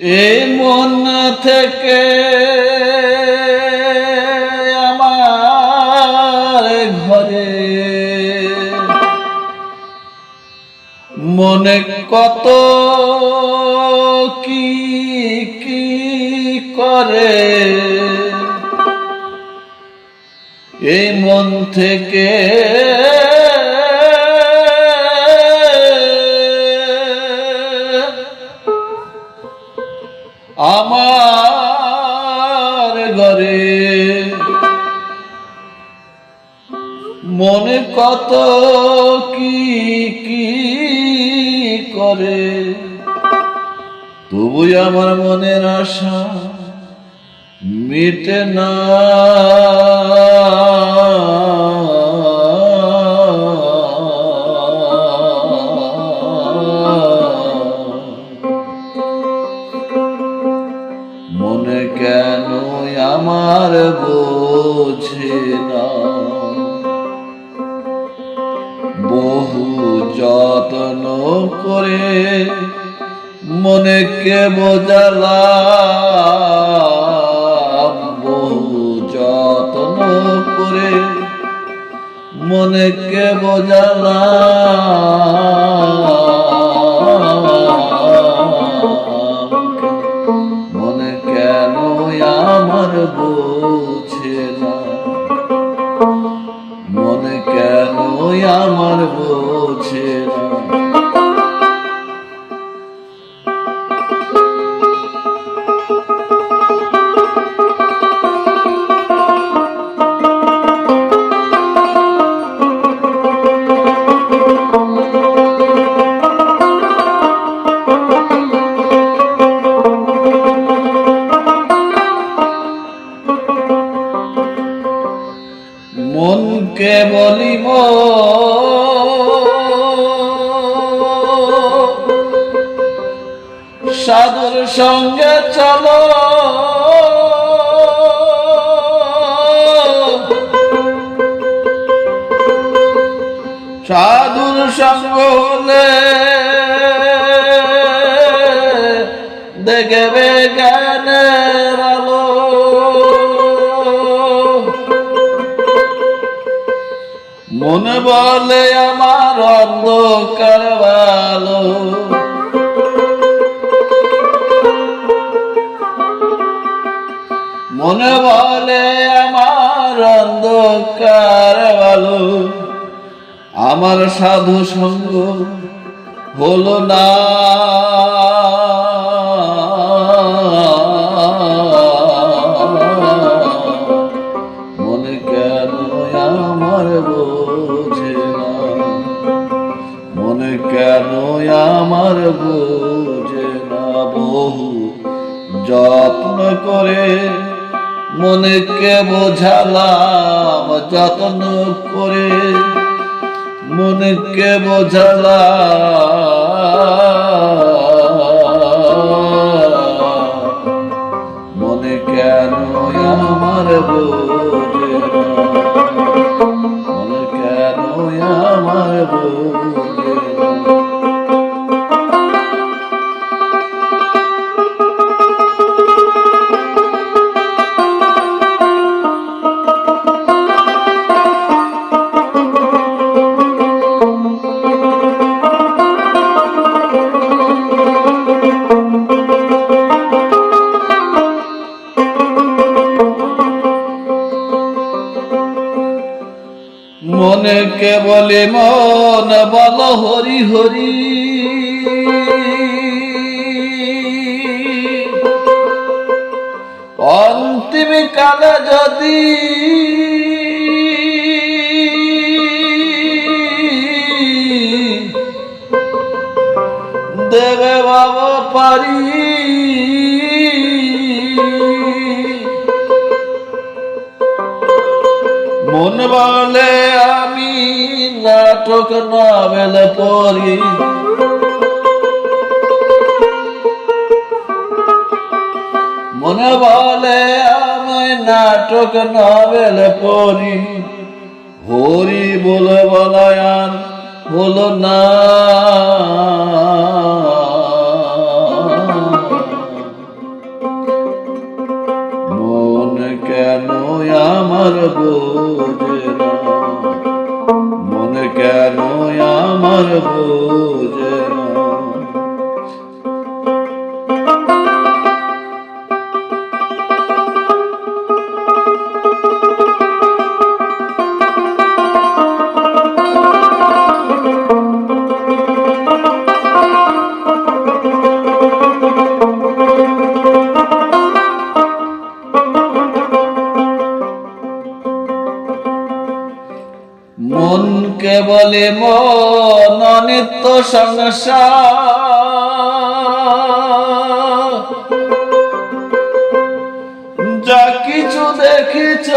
এই মন থেকে আমার ঘরে। মনে কত কি কি করে? এই মন থেকে মনে কত কি কি করে? তবু আমার মনের আশা মিটে না। যত্ন করে মনেকে বোঝালাম? বহু যত্ন করে মনেকে বোঝালাম? মনকে বলিব? সাধুর সঙ্গে চলো। সাধুর সঙ্গ হলে দেখবে জ্ঞানের মনে বলে আমার অন্ধকার ভালো মনে বলে আমার অন্ধকার ভালো আমার সাধু সঙ্গ হলো না। মনে কেন আমার বোঝে আমার বোঝে না বহু যত্ন করে মনেকে বোঝালাম, যত্ন করে মনকে বোঝালাম। মনে কেন আমার বোঝে বলে মন বল হরি হরি। অন্তিম কালে যদি দেবে বাবা পারি মন বলে নাটক নভেল পড়ি মনে বলে আমি নাটক নভেল পড়ি হরি বল বলায়ান বল না। মন কেন আমার বোঝে না? আমার বোঝে না। মনকে বলে মন নিত্য সংসার। যা কিছু দেখেছ।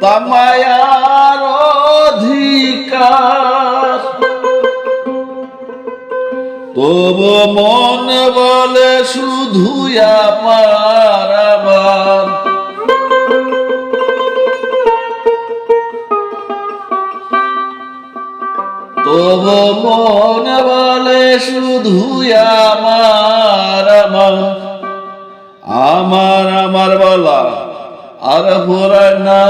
তামায়ার অধিকার। তবু মন বলে শুধু আমার। তবু মন বলে শুধু আমার আমার আমার আমার বলা আর ভোরা না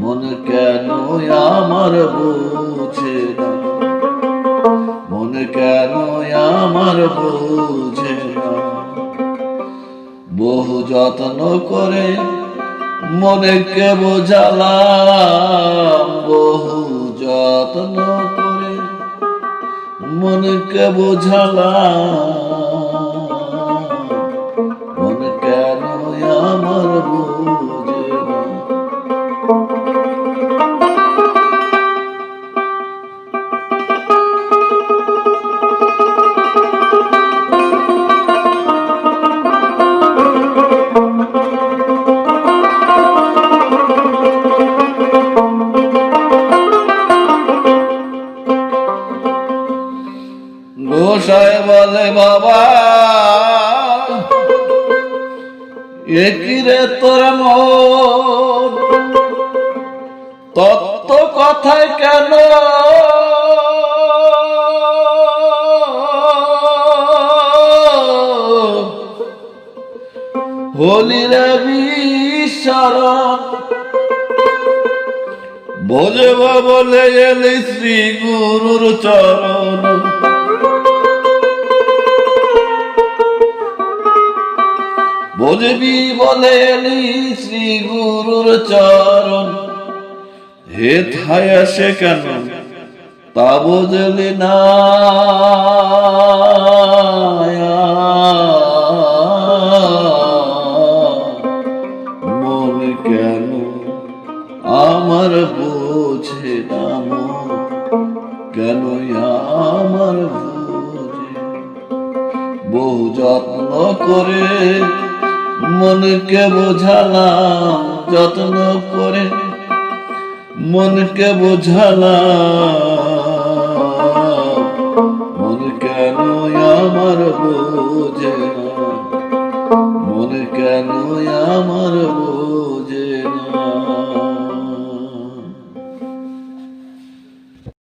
মন কেন আমার বুঝে না? মন কেন আমার বুঝে বহু যত্ন করে মনকে বোঝালাম বহু যত্ন করে। মনকে বোঝালাম বলে বাবা। একিরে তোর মন। তত্ত্ব কথায় কেন? হলিরে বিশরণ। বোঝব বলে এলি শ্রী গুরুর চরণ। বুঝবি বলে শ্রী গুরুর চরণ। হে থায় আসে কেন? তা বুঝলি না। মন কেন আমার বোঝে না মন? কেন আমার বোঝে? বহু যত্ন করে মনকে বোঝালাম যত্ন করে মনকে বোঝালাম